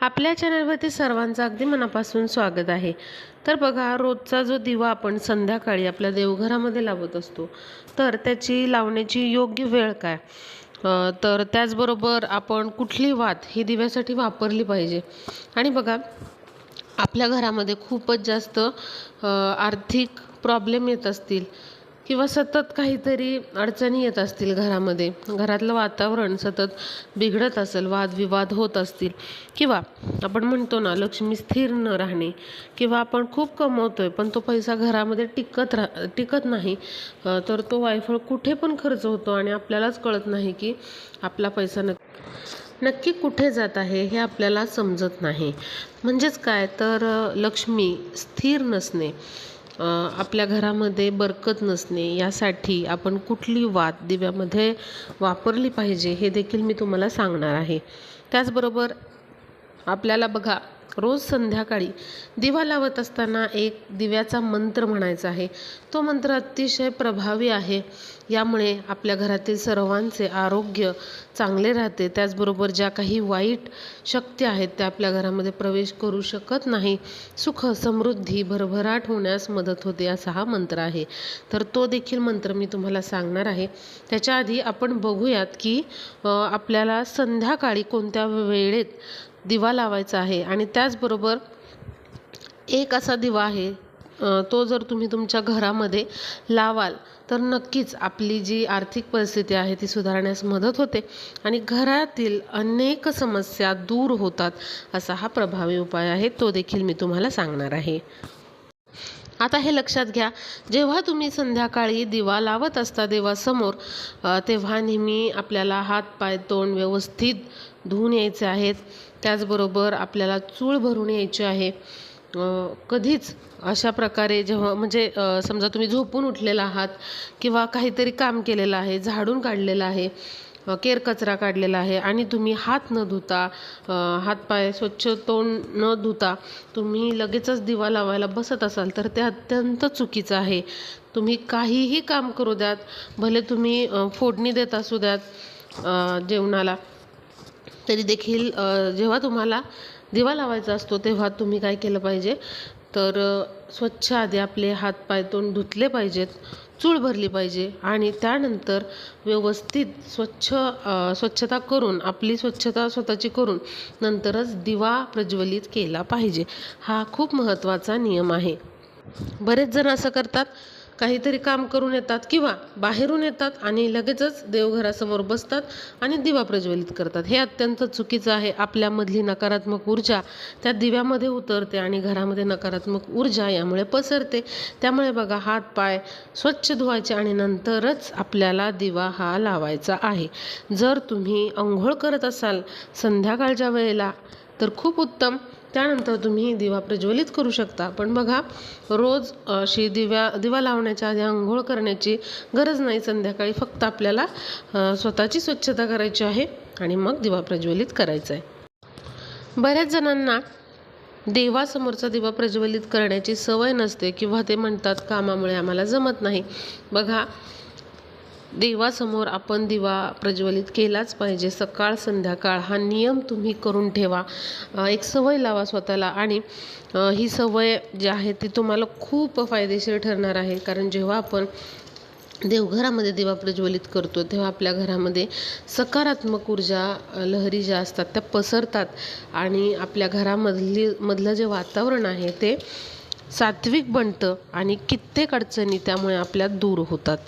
आपल्या चॅनलवरती सर्वांचं अगदी मनापासून स्वागत आहे. तर बघा रोजचा जो दिवा आपण संध्याकाळी आपल्या देवघरामध्ये लावत असतो तर त्याची लावण्याची योग्य वेळ काय? तर त्याचबरोबर आपण कुठली वात ही दिव्यासाठी वापरली पाहिजे? आणि बघा आपल्या घरामध्ये खूपच जास्त आर्थिक प्रॉब्लेम येत असतील. किंवा सतत काहीतरी अडचणी येत असतील घरामध्ये. घरातलं वातावरण सतत बिघडत असेल वादविवाद होत असतील किंवा आपण म्हणतो ना लक्ष्मी स्थिर न राहणे किंवा आपण खूप कमवतो आहे पण तो पैसा घरामध्ये टिकत राह टिकत नाही तर तो वायफळ कुठे पण खर्च होतो आणि आपल्यालाच कळत नाही की आपला पैसा नक्की नक्की कुठे जात आहे हे आपल्याला समजत नाही. म्हणजेच काय? तर लक्ष्मी स्थिर नसणे. आपल्या घरामध्ये बरकत नसणे यासाठी आपण कुठली वात दिव्यामध्ये वापरली पाहिजे हे देखील मी तुम्हाला सांगणार आहे. त्याचबरोबर आपल्याला बघा रोज संध्याकाळी दिवा लावत असताना एक दिव्याचा मंत्र म्हणायचा आहे. तो मंत्र अतिशय प्रभावी आहे. यामुळे आपल्या घरातील सर्वांचे आरोग्य चांगले राहते. त्याचबरोबर ज्या काही वाईट शक्ती आहेत त्या आपल्या घरामध्ये प्रवेश करू शकत नाही. सुख समृद्धी भरभराट होण्यास मदत होते असा हा मंत्र आहे. तर तो देखील मंत्र मी तुम्हाला सांगणार आहे. त्याच्या आधी आपण बघूयात की आपल्याला संध्याकाळी कोणत्या वेळेत दिवा लावायचा आहे. आणि त्याचबरोबर एक असा दिवा आहे तो जर तुम्ही तुमच्या घरामध्ये लावाल तर नक्कीच आपली जी आर्थिक परिस्थिती आहे ती सुधारण्यास मदत होते. आणि घरातील अनेक समस्या दूर होतात असा हा प्रभावी उपाय आहे. तो देखील मी तुम्हाला सांगणार आहे. आता हे लक्षात घ्या जेव्हा तुम्ही संध्याकाळी दिवा लावत असता देवासमोर तेव्हा नेहमी आपल्याला हात पाय तोंड व्यवस्थित धुवून यायचे आहेत. त्याचबरोबर आपल्याला चूळ भरून यायची आहे. कधीच अशा प्रकारे जेव्हा म्हणजे समजा तुम्ही झोपून उठलेला आहात किंवा काहीतरी काम केलेलं आहे झाडून काढलेलं आहे केर कचरा काढलेला आहे आणि तुम्ही हात न धुता हातपाय स्वच्छ तोंड न धुता तुम्ही लगेचच दिवा लावायला बसत असाल तर ते अत्यंत चुकीचं आहे. तुम्ही काहीही काम करू द्यात भले तुम्ही फोडणी देत असू द्यात जेवणाला. तरी देखील जेव्हा तुम्हाला दिवा लावायचा असतो तेव्हा तुम्ही काय केलं पाहिजे? तर स्वच्छ आधी आपले हातपाय तोंड धुतले पाहिजेत चूळ भरली पाहिजे आणि त्यानंतर व्यवस्थित स्वच्छ स्वच्छता करून आपली स्वच्छता स्वतःची करून नंतरच दिवा प्रज्वलित केला पाहिजे. हा खूप महत्त्वाचा नियम आहे. बरेच जण असं करतात काहीतरी काम करून येतात किंवा बाहेरून येतात आणि लगेचच देवघरासमोर बसतात आणि दिवा प्रज्वलित करतात. हे अत्यंत चुकीचं आहे. आपल्यामधली नकारात्मक ऊर्जा त्या दिव्यामध्ये उतरते आणि घरामध्ये नकारात्मक ऊर्जा यामुळे पसरते. त्यामुळे बघा हात पाय स्वच्छ धुवायचे आणि नंतरच आपल्याला दिवा हा लावायचा आहे. जर तुम्ही आंघोळ करत असाल संध्याकाळच्या वेळेला तर खूप उत्तम. त्यानंतर तुम्ही दिवा प्रज्वलित करू शकता. पण बघा रोज अशी दिव्या दिवा लावण्याच्या आधी आंघोळ करण्याची गरज नाही. संध्याकाळी फक्त आपल्याला स्वतःची स्वच्छता करायची आहे आणि मग दिवा प्रज्वलित करायचा आहे. बऱ्याच जणांना देवासमोरचा दिवा प्रज्वलित करण्याची सवय नसते किंवा ते म्हणतात कामामुळे आम्हाला जमत नाही. बघा देवासमोर आपण दिवा प्रज्वलित केलाच पाहिजे. सकाळ संध्याकाळ हा नियम तुम्ही करून ठेवा. एक सवय लावा स्वतःला आणि ही सवय जी आहे ती तुम्हाला खूप फायदेशीर ठरणार आहे. कारण जेव्हा आपण देवघरामध्ये दिवा प्रज्वलित करतो तेव्हा आपल्या घरामध्ये सकारात्मक ऊर्जा लहरी ज्या असतात त्या पसरतात आणि आपल्या घरामधली मधलं जे वातावरण आहे ते सात्विक बनतं आणि कित्येक अडचणी त्यामुळे आपल्या दूर होतात.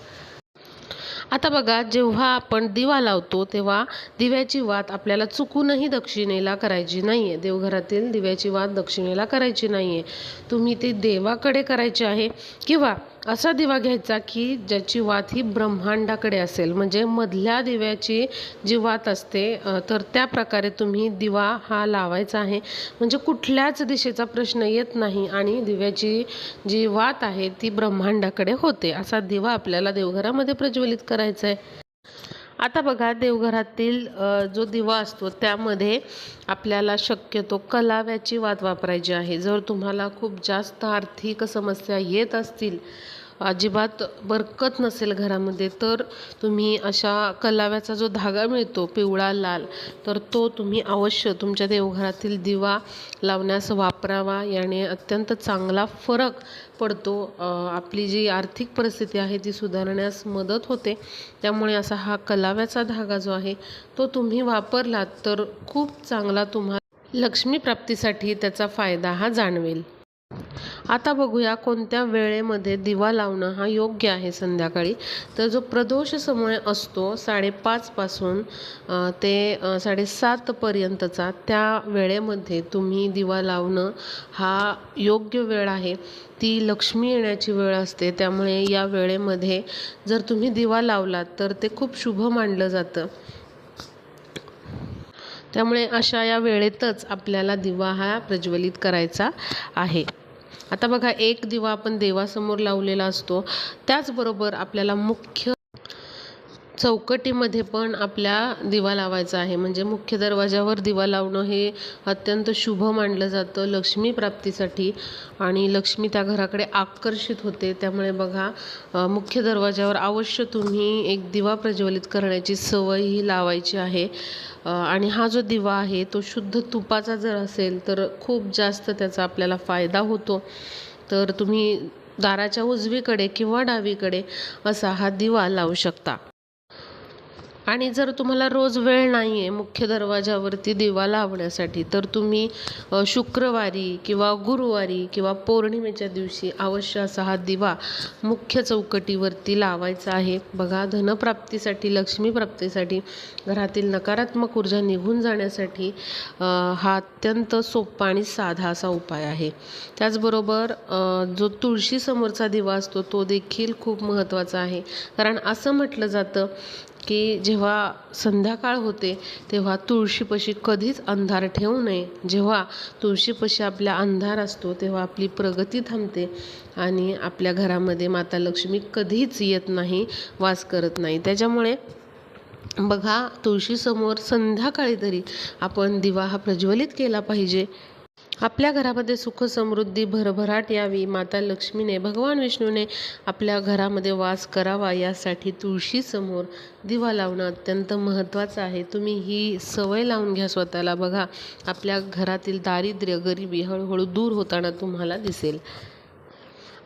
आता बघा जेव्हा आपण दिवा लावतो तेव्हा दिव्याची वात आपल्याला चुकूनही दक्षिणेला करायची नाही आहे देवघरातील दिव्याची वात दक्षिणेला करायची नाही आहे तुम्ही ती देवाकडे करायची आहे किंवा असा दिवा घ्यायचा की ज्याची वात ही ब्रह्मांडाकडे असेल. म्हणजे मधल्या दिव्याची जी वात असते तर त्या प्रकारे तुम्ही दिवा हा लावायचा आहे. म्हणजे कुठल्याच दिशेचा प्रश्न येत नाही आणि दिव्याची जी वात आहे ती ब्रह्मांडाकडे होते. असा दिवा आपल्याला देवघरामध्ये प्रज्वलित करायचा आहे. आता बघा देवघरातील जो दिवा असतो त्यामध्ये आपल्याला शक्यतो कलाव्याची वात वापरायची आहे. जर तुम्हाला खूप जास्त आर्थिक समस्या येत असतील अजिबात बरकत नसेल घरामध्ये तर तुम्ही अशा कलाव्याचा जो धागा मिळतो पिवळा लाल तर तो तुम्ही अवश्य तुमच्या देवघरातील दिवा लावण्यास वापरावा. याने अत्यंत चांगला फरक पडतो. आपली जी आर्थिक परिस्थिती आहे ती सुधारण्यास मदत होते. त्यामुळे असा हा कलाव्याचा धागा जो आहे तो तुम्ही वापरलात तर खूप चांगला तुम्हाला लक्ष्मी प्राप्तीसाठी त्याचा फायदा हा जाणवेल. आता बघूया कोणत्या वेळेमध्ये दिवा लावणं हा योग्य आहे संध्याकाळी. तर जो प्रदोष समय असतो साडेपाचपासून ते साडेसातपर्यंतचा त्या वेळेमध्ये तुम्ही दिवा लावणं हा योग्य वेळ आहे. ती लक्ष्मी येण्याची वेळ असते. त्यामुळे या वेळेमध्ये जर तुम्ही दिवा लावलात तर ते खूप शुभ मानलं जातं. त्यामुळे अशा या वेळेतच आपल्याला दिवा हा प्रज्वलित करायचा आहे. आता बघा एक दिवा आपण देवासमोर लावलेला असतो. त्याचबरोबर आपल्याला मुख्य चौकटीमध्ये पण आपल्या दिवा लावायचा आहे. म्हणजे मुख्य दरवाजावर दिवा लावणं हे अत्यंत शुभ मानलं जातं लक्ष्मी प्राप्तीसाठी. आणि लक्ष्मी त्या घराकडे आकर्षित होते. त्यामुळे बघा मुख्य दरवाजावर अवश्य तुम्ही एक दिवा प्रज्वलित करण्याची सवय ही लावायची आहे. आणि हा जो दिवा आहे तो शुद्ध तुपाचा जर असेल तर खूप जास्त त्याचा आपल्याला फायदा होतो. तर तुम्ही दाराच्या उजवीकडे किंवा डावीकडे असा हा दिवा लावू शकता. आणि जर तुम्हाला रोज वेळ नाही आहे मुख्य दरवाजावरती दिवा लावण्यासाठी तर तुम्ही शुक्रवारी किंवा गुरुवारी किंवा पौर्णिमेच्या दिवशी अवश्य असा हा दिवा मुख्य चौकटीवरती लावायचा आहे. बघा धनप्राप्तीसाठी लक्ष्मी प्राप्तीसाठी घरातील नकारात्मक ऊर्जा निघून जाण्यासाठी हा अत्यंत सोपा आणि साधा असा उपाय आहे. त्याचबरोबर जो तुळशीसमोरचा दिवा असतो तो देखील खूप महत्त्वाचा आहे. कारण असं म्हटलं जातं की जेव्हा संध्याकाळ होते तेव्हा तुळशीपाशी कधीच अंधार ठेवू नये. जेव्हा तुळशीपाशी आपला अंधार असतो तेव्हा आपली प्रगती थांबते आणि आपल्या घरामध्ये माता लक्ष्मी कधीच येत नाही वास करत नाही. त्याच्यामुळे बघा तुळशीसमोर संध्याकाळी तरी आपण दिवा हा प्रज्वलित केला पाहिजे. आपल्या घरामध्ये सुख समृद्धी भरभराट यावी माता लक्ष्मीने भगवान विष्णूने आपल्या घरामध्ये वास करावा यासाठी तुळशीसमोर दिवा लावणं अत्यंत महत्त्वाचं आहे. तुम्ही ही सवय लावून घ्या स्वतःला. बघा आपल्या घरातील दारिद्र्य गरिबी हळूहळू दूर होताना तुम्हाला दिसेल.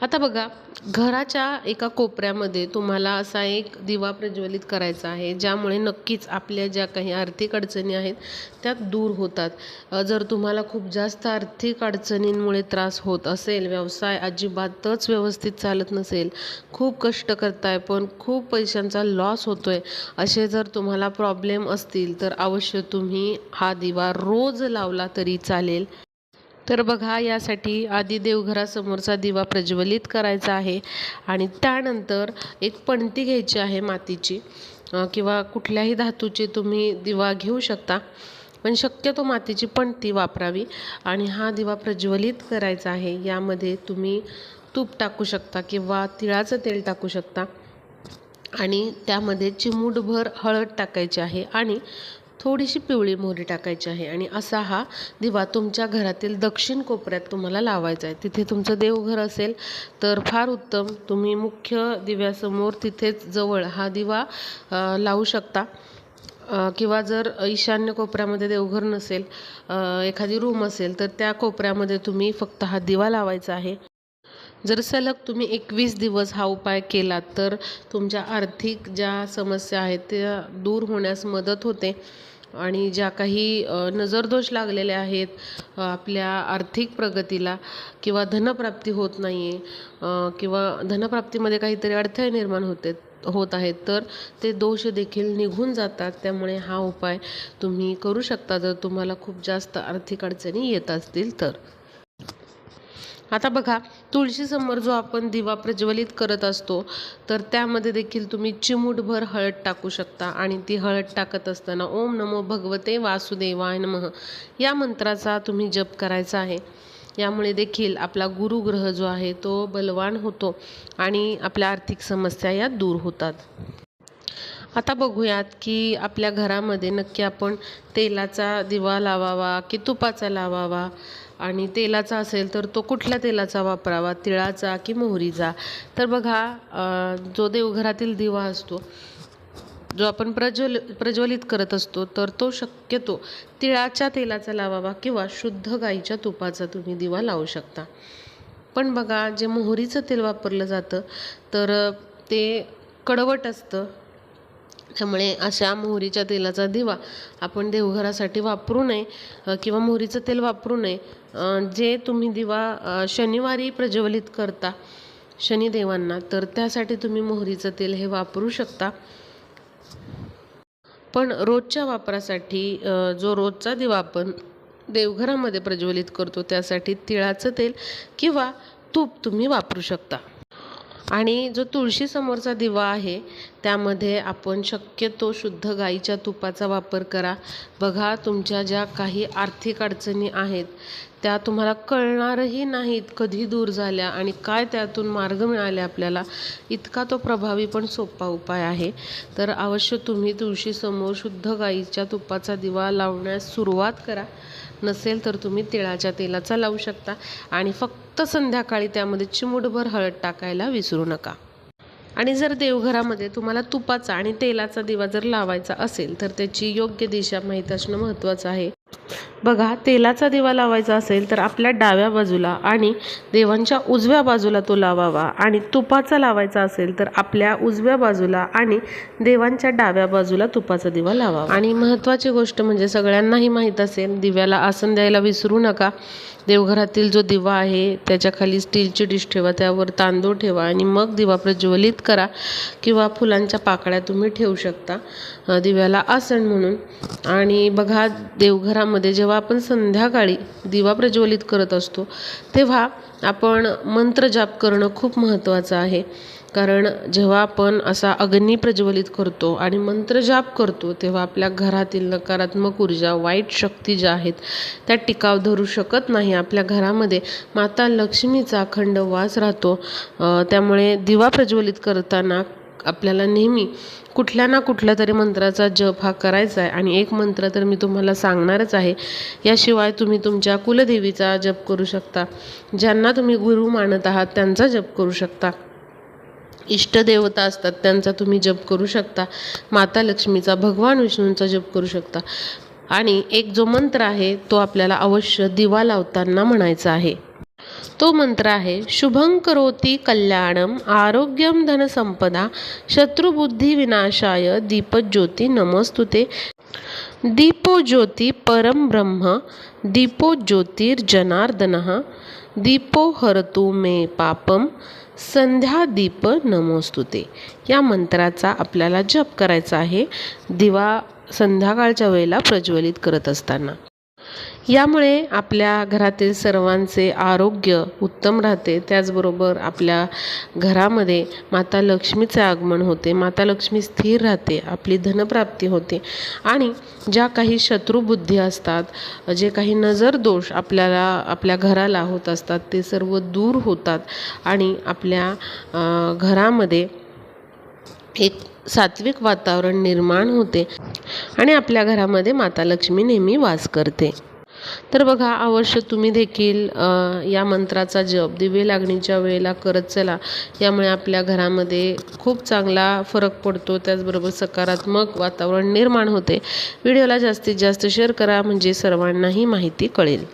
आता बघा घराच्या एका कोपऱ्यामध्ये तुम्हाला असा एक दिवा प्रज्वलित करायचा आहे ज्यामुळे नक्कीच आपल्या ज्या काही आर्थिक अडचणी आहेत त्या दूर होतात. जर तुम्हाला खूप जास्त आर्थिक अडचणींमुळे त्रास होत असेल व्यवसाय अजिबातच व्यवस्थित चालत नसेल खूप कष्ट करताय पण खूप पैशांचा लॉस होतो आहे असे जर तुम्हाला प्रॉब्लेम असतील तर अवश्य तुम्ही हा दिवा रोज लावला तरी चालेल. तर बघा यासाठी आधी देवघरासमोरचा दिवा प्रज्वलित करायचा आहे आणि त्यानंतर एक पणती घ्यायची आहे मातीची किंवा कुठल्याही धातूची तुम्ही दिवा घेऊ शकता पण शक्यतो मातीची पणती वापरावी आणि हा दिवा प्रज्वलित करायचा आहे. यामध्ये तुम्ही तूप टाकू शकता किंवा तिळाचं तेल टाकू शकता आणि त्यामध्ये चिमूटभर हळद टाकायची आहे आणि थोडीशी पिवळी मोहरी टाकायची आहे आणि असा हा दिवा तुमच्या घरातील दक्षिण कोपऱ्यात तुम्हाला लावायचा आहे. तिथे तुमचं देवघर असेल तर फार उत्तम. तुम्ही मुख्य दिव्यासमोर तिथेच जवळ हा दिवा लावू शकता. किंवा जर ईशान्य कोपऱ्यामध्ये देवघर नसेल एखादी रूम असेल तर त्या कोपऱ्यामध्ये तुम्ही फक्त हा दिवा लावायचा आहे. जर सलग तुम्ही एकवीस दिवस हा उपाय केलात तर तुमच्या आर्थिक ज्या समस्या आहेत त्या दूर होण्यास मदत होते. आणि ज्या काही नजरदोष लागलेले आहेत आपल्या आर्थिक प्रगतीला किंवा धनप्राप्ती होत नाही आहे किंवा धनप्राप्तीमध्ये काहीतरी अडथळे निर्माण होते होत आहेत तर ते दोष देखील निघून जातात. त्यामुळे हा उपाय तुम्ही करू शकता. जर तुम्हाला खूप जास्त आर्थिक अडचणी येत असतील तर. आता बघा तुळशीसमोर जो आपण दिवा प्रज्वलित करत असतो तर त्यामध्ये देखील तुम्ही चिमूटभर हळद टाकू शकता आणि ती हळद टाकत असताना ओम नमो भगवते वासुदेवाय नमः या मंत्राचा तुम्ही जप करायचा आहे. यामुळे देखील आपला गुरुग्रह जो आहे तो बलवान होतो आणि आपल्या आर्थिक समस्या या दूर होतात. आता बघूयात की आपल्या घरामध्ये नक्की आपण तेलाचा दिवा लावावा की तुपाचा लावावा? आणि तेलाचा असेल तर तो कुठल्या तेलाचा वापरावा? तिळाचा की मोहरीचा? तर बघा जो देवघरातील दिवा असतो जो आपण प्रज्वल प्रज्वलित करत असतो तर तो शक्यतो तिळाच्या तेलाचा लावावा किंवा शुद्ध गाईच्या तुपाचा तुम्ही दिवा लावू शकता. पण बघा जे मोहरीचं तेल वापरलं जातं तर ते कडवट असतं त्यामुळे अशा मोहरीच्या तेलाचा दिवा आपण देवघरासाठी वापरू नये किंवा मोहरीचं तेल वापरू नये. जे तुम्ही दिवा शनिवारी प्रज्वलित करता शनिदेवांना तर त्यासाठी तुम्ही मोहरीचं तेल हे वापरू शकता. पण रोजच्या वापरासाठी जो रोजचा दिवा आपण देवघरामध्ये प्रज्वलित करतो त्यासाठी तिळाचं तेल किंवा तूप तुम्ही वापरू शकता. आणि जो तुळशीसमोरचा दिवा आहे त्यामध्ये आपण शक्यतो शुद्ध गाईच्या तुपाचा वापर करा. बघा तुमच्या ज्या काही आर्थिक अडचणी आहेत त्या तुम्हाला कळणारही नाहीत कधी दूर झाल्या आणि काय त्यातून मार्ग मिळाले आपल्याला. इतका तो प्रभावी पण सोपा उपाय आहे. तर अवश्य तुम्ही तुळशीसमोर शुद्ध गाईच्या तुपाचा दिवा लावण्यास सुरुवात करा. नसेल तर तुम्ही तिळाच्या तेलाचा लावू शकता. आणि फक्त संध्याकाळी त्यामध्ये चिमूटभर हळद टाकायला विसरू नका. आणि जर देवघरामध्ये तुम्हाला तुपाचा आणि तेलाचा दिवा जर लावायचा असेल तर त्याची योग्य दिशा माहीत असणं महत्त्वाचं आहे. बघा तेलाचा दिवा लावायचा असेल तर आपल्या डाव्या बाजूला आणि देवांच्या उजव्या बाजूला तो लावावा आणि तुपाचा लावायचा असेल तर आपल्या उजव्या बाजूला आणि देवांच्या डाव्या बाजूला तुपाचा दिवा लावावा. आणि महत्त्वाची गोष्ट म्हणजे सगळ्यांनाही माहीत असेल दिव्याला आसन द्यायला विसरू नका. देवघरातील जो दिवा आहे त्याच्याखाली स्टीलची डिश ठेवा त्यावर तांदूळ ठेवा आणि मग दिवा प्रज्वलित करा किंवा फुलांच्या पाकळ्या तुम्ही ठेवू शकता दिव्याला आसन म्हणून. आणि बघा देवघरा घरामध्ये जेव्हा आपण संध्याकाळी दिवा प्रज्वलित करत असतो तेव्हा आपण मंत्रजाप करणं खूप महत्त्वाचं आहे. कारण जेव्हा आपण असा अग्नी प्रज्वलित करतो आणि मंत्रजाप करतो तेव्हा आपल्या घरातील नकारात्मक ऊर्जा वाईट शक्ती ज्या आहेत त्या टिकाव धरू शकत नाही. आपल्या घरामध्ये माता लक्ष्मीचा अखंड वास राहतो. त्यामुळे दिवा प्रज्वलित करताना आपल्याला नेहमी कुठल्या ना कुठल्या तरी मंत्राचा जप हा करायचा आहे. आणि एक मंत्र तर मी तुम्हाला सांगणारच आहे. याशिवाय तुम्ही तुमच्या कुलदेवीचा जप करू शकता. ज्यांना तुम्ही गुरु मानत आहात त्यांचा जप करू शकता. इष्टदेवता असतात त्यांचा तुम्ही जप करू शकता. माता लक्ष्मीचा भगवान विष्णूंचा जप करू शकता. आणि एक जो मंत्र आहे तो आपल्याला अवश्य दिवा लावताना म्हणायचा आहे. तो मंत्र आहे शुभंकरोती कल्याणम आरोग्यम धनसंपदा शत्रुबुद्धी विनाशाय दीपज्योती नमस्तुते। दीपो ज्योती परम ब्रह्म दीपो ज्योतिर्जनार्दन दीपो हरतु मे पापम संध्या दीप नमोस्तुते. या मंत्राचा आपल्याला जप करायचा आहे दिवा संध्याकाळच्या वेळेला प्रज्वलित करत असताना. यामुळे आपल्या घरातील सर्वांचे आरोग्य उत्तम राहते. त्याचबरोबर आपल्या घरामध्ये माता लक्ष्मीचे आगमन होते. माता लक्ष्मी स्थिर राहते आपली धनप्राप्ती होते. आणि ज्या काही शत्रुबुद्धी असतात जे काही नजर दोष आपल्याला आपल्या घराला होत असतात ते सर्व दूर होतात. आणि आपल्या घरामध्ये एक सात्विक वातावरण निर्माण होते. आणि आपल्या घरामध्ये माता लक्ष्मी नेहमी वास करते. तर बघा अवश्य तुम्ही देखील या मंत्राचा जप दिवे लागणीच्या वेळेला करत चला. यामुळे आपल्या घरामध्ये खूप चांगला फरक पडतो त्याचबरोबर सकारात्मक वातावरण निर्माण होते. व्हिडिओला जास्तीत जास्त शेअर करा म्हणजे सर्वांनाही माहिती कळेल.